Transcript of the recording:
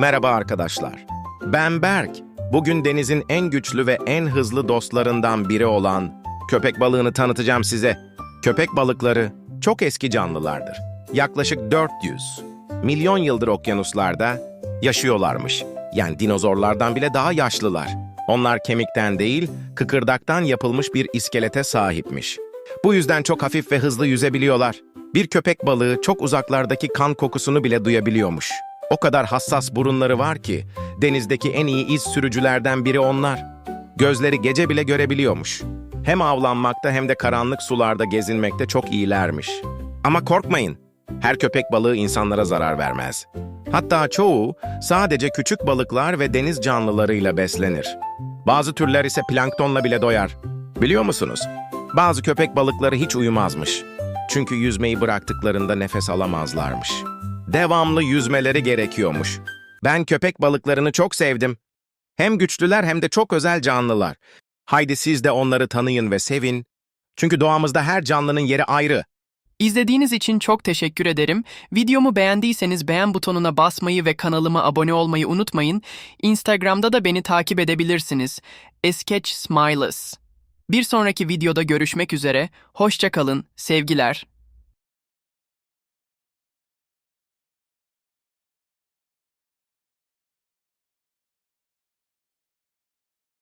Merhaba arkadaşlar. Ben Berk. Bugün denizin en güçlü ve en hızlı dostlarından biri olan köpek balığını tanıtacağım size. Köpek balıkları çok eski canlılardır. Yaklaşık 400 milyon yıldır okyanuslarda yaşıyorlarmış. Yani dinozorlardan bile daha yaşlılar. Onlar kemikten değil, kıkırdaktan yapılmış bir iskelete sahipmiş. Bu yüzden çok hafif ve hızlı yüzebiliyorlar. Bir köpek balığı çok uzaklardaki kan kokusunu bile duyabiliyormuş. O kadar hassas burunları var ki denizdeki en iyi iz sürücülerden biri onlar. Gözleri gece bile görebiliyormuş. Hem avlanmakta hem de karanlık sularda gezinmekte çok iyilermiş. Ama korkmayın. Her köpek balığı insanlara zarar vermez. Hatta çoğu sadece küçük balıklar ve deniz canlılarıyla beslenir. Bazı türler ise planktonla bile doyar. Biliyor musunuz? Bazı köpek balıkları hiç uyumazmış. Çünkü yüzmeyi bıraktıklarında nefes alamazlarmış. Devamlı yüzmeleri gerekiyormuş. Ben köpek balıklarını çok sevdim. Hem güçlüler hem de çok özel canlılar. Haydi siz de onları tanıyın ve sevin. Çünkü doğamızda her canlının yeri ayrı. İzlediğiniz için çok teşekkür ederim. Videomu beğendiyseniz beğen butonuna basmayı ve kanalıma abone olmayı unutmayın. Instagram'da da beni takip edebilirsiniz. Sketch Smiles. Bir sonraki videoda görüşmek üzere. Hoşça kalın. Sevgiler.